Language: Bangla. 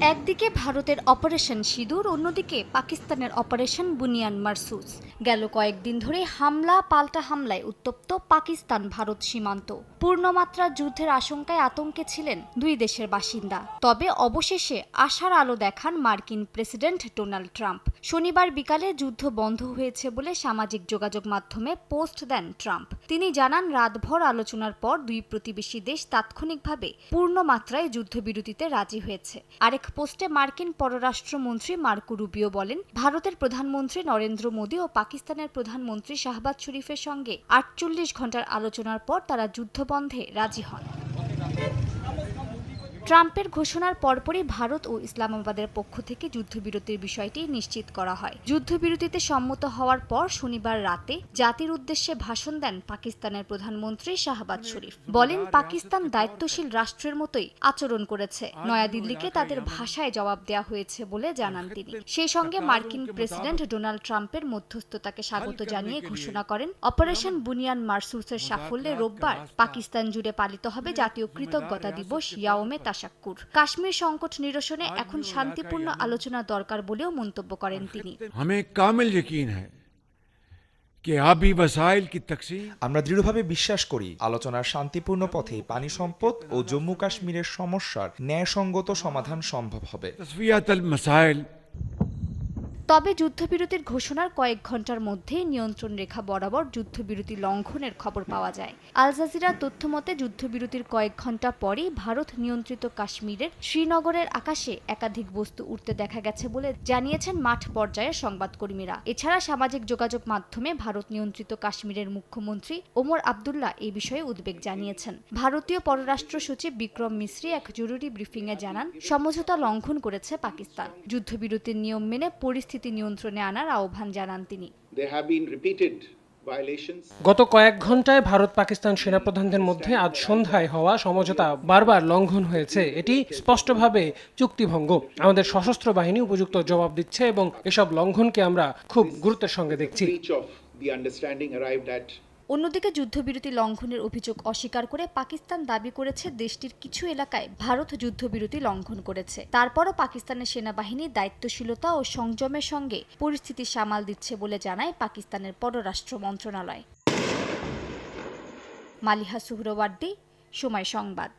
একদিকে ভারতের অপারেশন সিঁদুর, অন্যদিকে পাকিস্তানের অপারেশন বুনিয়ান মারসুস। গেল কয়েকদিন ধরে হামলা, পাল্টা হামলায় উত্তপ্ত পাকিস্তান ভারত সীমান্ত। পূর্ণমাত্রা যুদ্ধের আশঙ্কায় আতঙ্কে ছিলেন দুই দেশের বাসিন্দা। তবে অবশেষে আশার আলো দেখান মার্কিন প্রেসিডেন্ট ডোনাল্ড ট্রাম্প। শনিবার বিকালে যুদ্ধ বন্ধ হয়েছে বলে সামাজিক যোগাযোগ মাধ্যমে পোস্ট দেন ট্রাম্প। তিনি জানান, রাতভর আলোচনার পর দুই প্রতিবেশী দেশ তাৎক্ষণিকভাবে পূর্ণ মাত্রায় যুদ্ধবিরতিতে রাজি হয়েছে। আরেক পোস্টে মার্কিন পররাষ্ট্রমন্ত্রী মার্কো রুবিও বলেন, ভারতের প্রধানমন্ত্রী নরেন্দ্র মোদী ও পাকিস্তানের প্রধানমন্ত্রী শাহবাজ শরীফের সঙ্গে আটচল্লিশ ঘণ্টার আলোচনার পর তারা যুদ্ধবন্ধে রাজি হন। ট্রাম্পের ঘোষণার পরপরই ভারত ও ইসলামাবাদের পক্ষ থেকে যুদ্ধবিরতির বিষয়টি নিশ্চিত করা হয়। যুদ্ধবিরতিতে সম্মত হওয়ার পর শনিবার রাতে জাতির উদ্দেশ্যে ভাষণ দেন পাকিস্তানের প্রধানমন্ত্রী শাহবাজ শরীফ। বলেন, পাকিস্তান দায়িত্বশীল রাষ্ট্রের মতোই আচরণ করেছে। নয়াদিল্লিকে তাদের ভাষায় জবাব দেওয়া হয়েছে বলে জানান তিনি। সেই সঙ্গে মার্কিন প্রেসিডেন্ট ডোনাল্ড ট্রাম্পের মধ্যস্থতাকে স্বাগত জানিয়ে ঘোষণা করেন, অপারেশন বুনিয়ান মারসুসের সাফল্যে রোববার পাকিস্তান জুড়ে পালিত হবে জাতীয় কৃতজ্ঞতা দিবস ইয়াওমে আশাক্কুর। কাশ্মীর সংকট নিরসনে এখন শান্তিপূর্ণ আলোচনা দরকার বলেও মন্তব্য করেন তিনি। আমরা দৃঢ়ভাবে বিশ্বাস করি আলোচনার শান্তিপূর্ণ পথে পানি সম্পদ ও জম্মু কাশ্মীরের সমস্যার ন্যায়সঙ্গত সমাধান সম্ভব হবে। তবে যুদ্ধবিরতির ঘোষণার কয়েক ঘণ্টার মধ্যে নিয়ন্ত্রণ রেখা বরাবর যুদ্ধবিরতি লঙ্ঘনের খবর পাওয়া যায়। আল জাজিরা তথ্যমতে যুদ্ধবিরতির কয়েক ঘণ্টা পরেই ভারত নিয়ন্ত্রিত কাশ্মীরের শ্রীনগরের আকাশে একাধিক বস্তু উঠতে দেখা গেছে বলে জানিয়েছেন মাঠ পর্যায়ের সংবাদকর্মীরা। এছাড়া সামাজিক যোগাযোগ মাধ্যমে ভারত নিয়ন্ত্রিত কাশ্মীরের মুখ্যমন্ত্রী ওমর আবদুল্লাহ এই বিষয়ে উদ্বেগ জানিয়েছেন। ভারতীয় পররাষ্ট্র সচিব বিক্রম মিশ্রি এক জরুরি ব্রিফিংয়ে জানান, সমঝোতা লঙ্ঘন করেছে পাকিস্তান। যুদ্ধবিরতির নিয়ম মেনে পরিস্থিতি নিয়ন্ত্রণে আনার আহ্বান জানান তিনি। গত কয়েক ঘন্টায় ভারত পাকিস্তান সেনাপ্রধানদের মধ্যে আজ সন্ধ্যায় হওয়া সমঝোতা বারবার লঙ্ঘন হয়েছে। এটি স্পষ্টভাবে চুক্তিভঙ্গ। আমাদের সশস্ত্র বাহিনী উপযুক্ত জবাব দিচ্ছে এবং এসব লঙ্ঘনকে আমরা খুব গুরুত্বের সঙ্গে দেখছি। অন্যদিকে যুদ্ধবিরতি লঙ্ঘনের অভিযোগ অস্বীকার করে পাকিস্তান দাবি করেছে দেশটির কিছু এলাকায় ভারত যুদ্ধবিরতি লঙ্ঘন করেছে। তারপরও পাকিস্তানের সেনাবাহিনী দায়িত্বশীলতা ও সংযমের সঙ্গে পরিস্থিতি সামাল দিচ্ছে বলে জানায় পাকিস্তানের পররাষ্ট্র মন্ত্রণালয়। মালিহা সুহরওয়ার্দি, সময় সংবাদ।